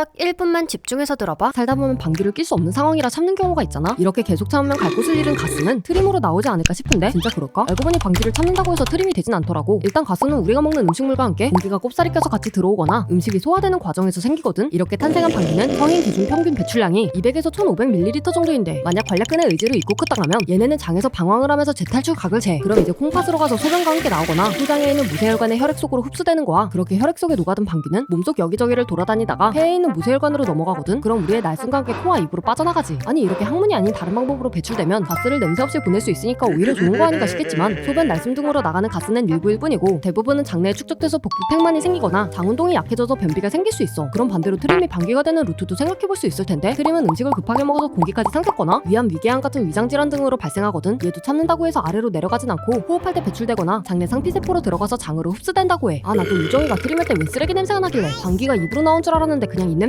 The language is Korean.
딱 1분만 집중해서 들어봐. 살다 보면 방귀를 낄 수 없는 상황이라 참는 경우가 있잖아. 이렇게 계속 참으면 갈 곳을 잃은 가스는 트림으로 나오지 않을까 싶은데 진짜 그럴까? 알고 보니 방귀를 참는다고 해서 트림이 되진 않더라고. 일단 가스는 우리가 먹는 음식물과 함께 공기가 꼽사리 껴서 같이 들어오거나 음식이 소화되는 과정에서 생기거든. 이렇게 탄생한 방귀는 성인 기준 평균 배출량이 200에서 1500ml 정도인데 만약 관략근의 의지로 입고 크다면 얘네는 장에서 방황을 하면서 재탈출 각을 재. 그럼 이제 콩팥으로 가서 소변과 함께 나오거나 소장에 있는 무쇠혈관의 혈액 속으로 흡수되는 거야. 그렇게 혈액 속에 녹아든 방귀는 몸속 여기저기를 돌아다니다가 폐에 있는 무쇠혈관으로 넘어가거든. 그럼 우리의 날숨과 함께 코와 입으로 빠져나가지. 아니 이렇게 항문이 아닌 다른 방법으로 배출되면 가스를 냄새 없이 보낼 수 있으니까 오히려 좋은 거 아닌가 싶겠지만 소변 날숨 등으로 나가는 가스는 일부일 뿐이고 대부분은 장내에 축적돼서 복부 팽만이 생기거나 장 운동이 약해져서 변비가 생길 수 있어. 그럼 반대로 트림이 방귀가 되는 루트도 생각해볼 수 있을 텐데 트림은 음식을 급하게 먹어서 공기까지 삼켰거나 위암 위궤양 같은 위장 질환 등으로 발생하거든. 얘도 참는다고 해서 아래로 내려가진 않고 호흡할 때 배출되거나 장내 상피세포로 들어가서 장으로 흡수된다고 해. 아 나도 우정이가 트림할 때 왜 쓰레기 냄새가 나길래 방귀가 입으로 나온 줄 알았는데 그냥